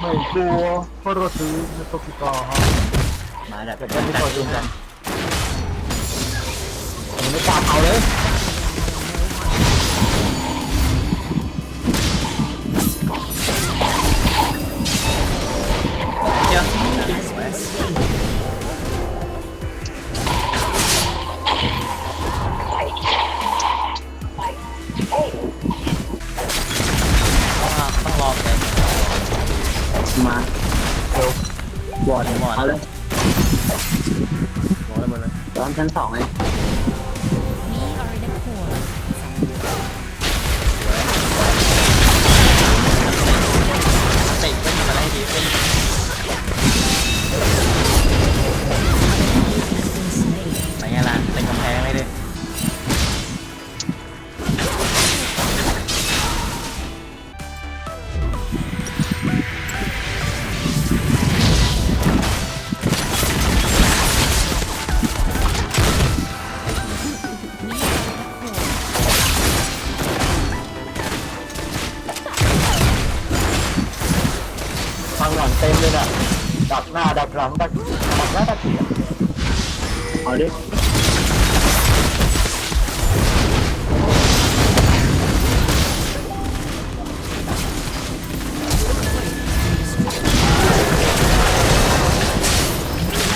ไม่กลัวเพราะเราถือในโตกิตาฮะมาแบบเไม่ตัวจริงกันไม่กล้าเผาเลย หมอนหมดเลย ตอนชั้นสองไง ฟังหลังเต็มเลยน่ะดักหน้าดักหลังดักดักหน้าดักเสียเอาดิ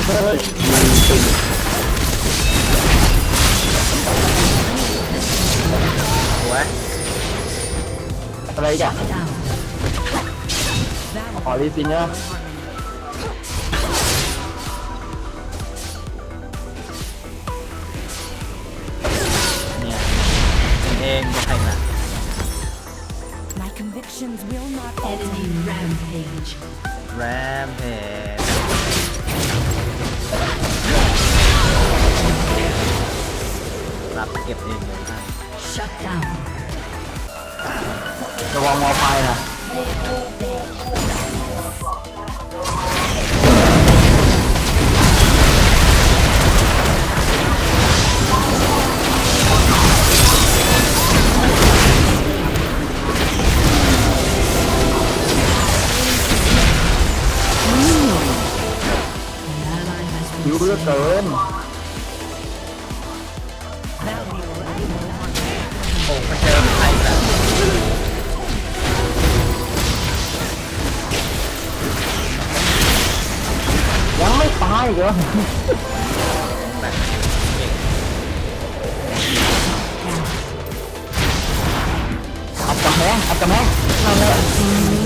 เฮ้ยมันติดหัวอะไรอีกันข อรีซินเนี่ยเนี่ยเองจะใครล่ะ My convictions will not enemy rampage. แรมเพรับเก็บเองเลยท่าน Shut down. ระวังมอไฟนะ หิวเหลือเกินโอ้มาเจอใครล่ะยังไม่ตายเหรอแบบเก่งอัดกระแพงอัดกระแพงนั่นแหละ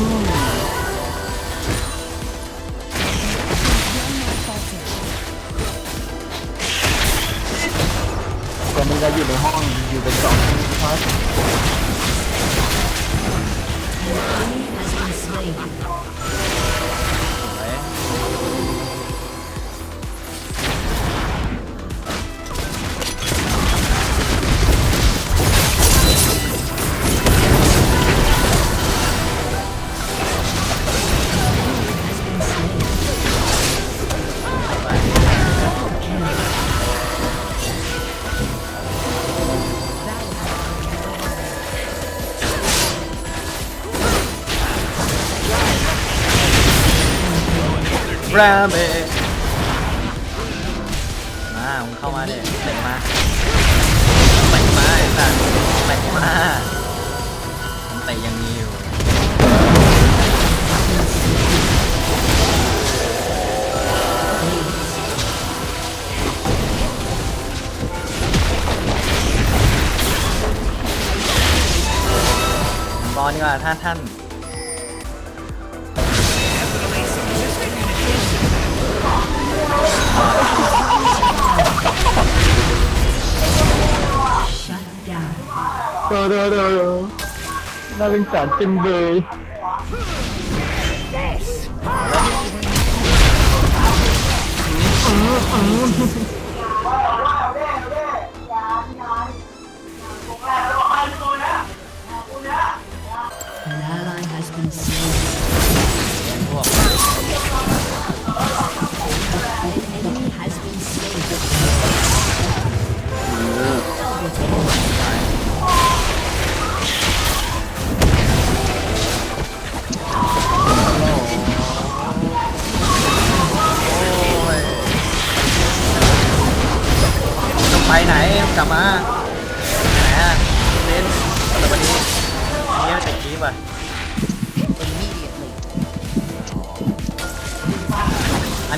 รมเองมามึงเข้ามาดิเตะมาเตะมาไอ้สัตว์เตะมามันเตะยังนี้อยู่บอลดีกว่าท่านท่าน เดี๋ยวเดี๋ยวเดี๋ยวเดี๋ยวน่าสงสารจังเลย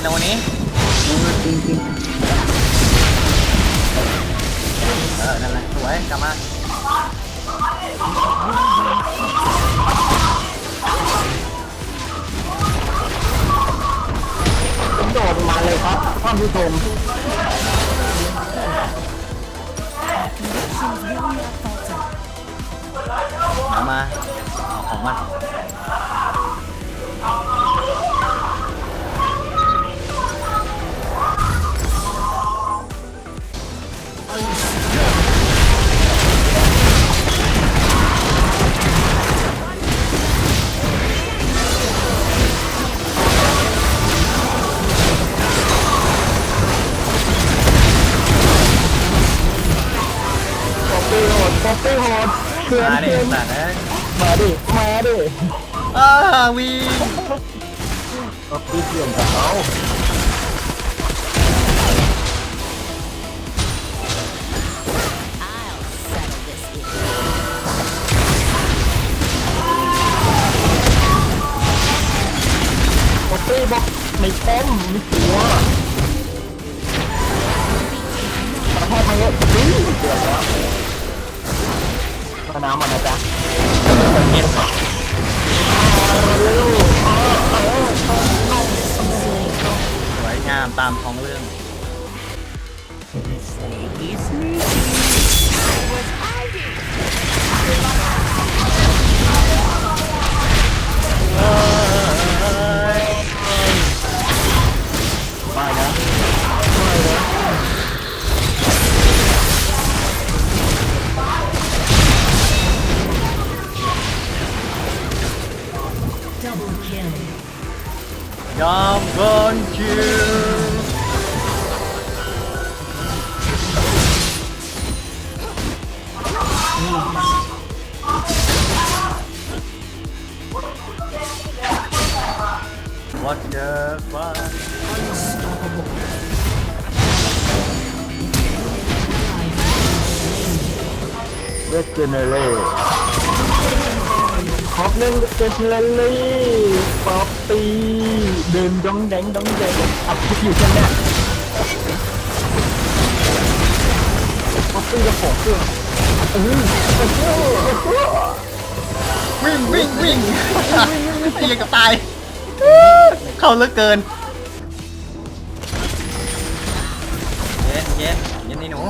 อันโนนี้เออ นั่นแหละสวยกลับมาผมโดดมาเลยครับท่านผู้ชมเอามาเอาของมัน ปี้โหดป๊อปปี้โหดเพื่อนมาดิเพื่อนสัตว์เอ้ยมาดิ มาดิอ้าวิ่งป๊อปปี้เพื่อนกับเขา I'll settle this issue. ป๊อปปี้บอกไม่ป้อมไม่กลัวามตามท้องเรื่องไม่นะ Double kill. ยอมก่อนคิว วัดเจอฟ้าเวสเจเนเร่ขอบเล่นเจเนเร่ป๊อปปี้เดินดองแดงดองแดงอัดคลิปอยู่ใช่ไหมป๊อปปี้จะโผล่เครื่องเออโอ้โหโอ้โหวิ่งวิ่งวิ่งไอ้ยังกับตาย เข้าเหลือเกิน เย็นเย็นเย็นนี่หนู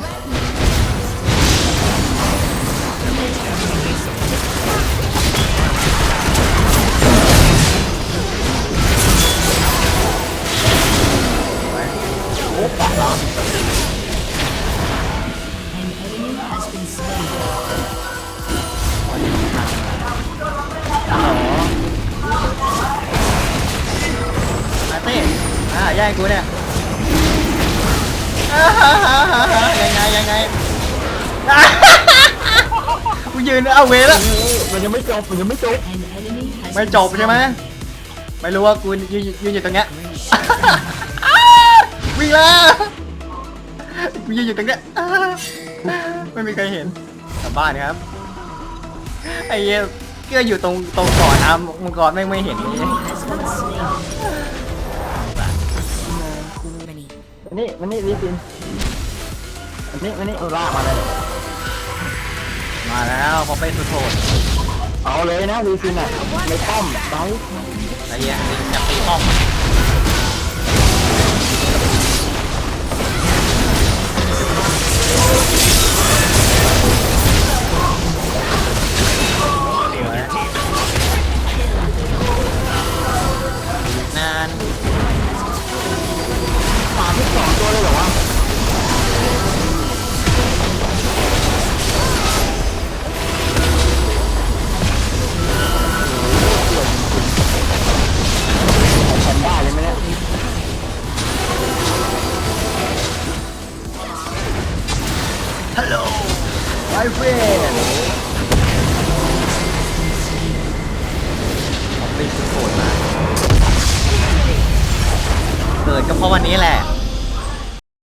แย่งกูเนี่ยอ่าฮ่าฮ่าฮ่าฮ่ายังไงยังไงอ่ากูยืนเอาเวแล้วมันยังไม่จบมันยังไม่จบ An enemy has ไม่ been จบใช่ไหม slain. ไม่รู้ว่ากูยืนยืนอยู่ตรงเนี้ยอ่าวิ่งแล้วกูยืนอยู่ตรงเนี้ยอ่าไม่มีใครเห็นกลับบ้านครับไอ้เหี้ยเกื้ออยู่ตรงตรงก่อนน้ำมังกรไม่งไม่เห็นนี่ Enemy has นนี่มันนี่ลิซินมันนี่มันนี่เอาลากมาเลย มาแล้วพอไปสุดโทษเอาเลยนะลิซินอะไม่ป้อมไปไอ้เหี้ยจับตีป้อม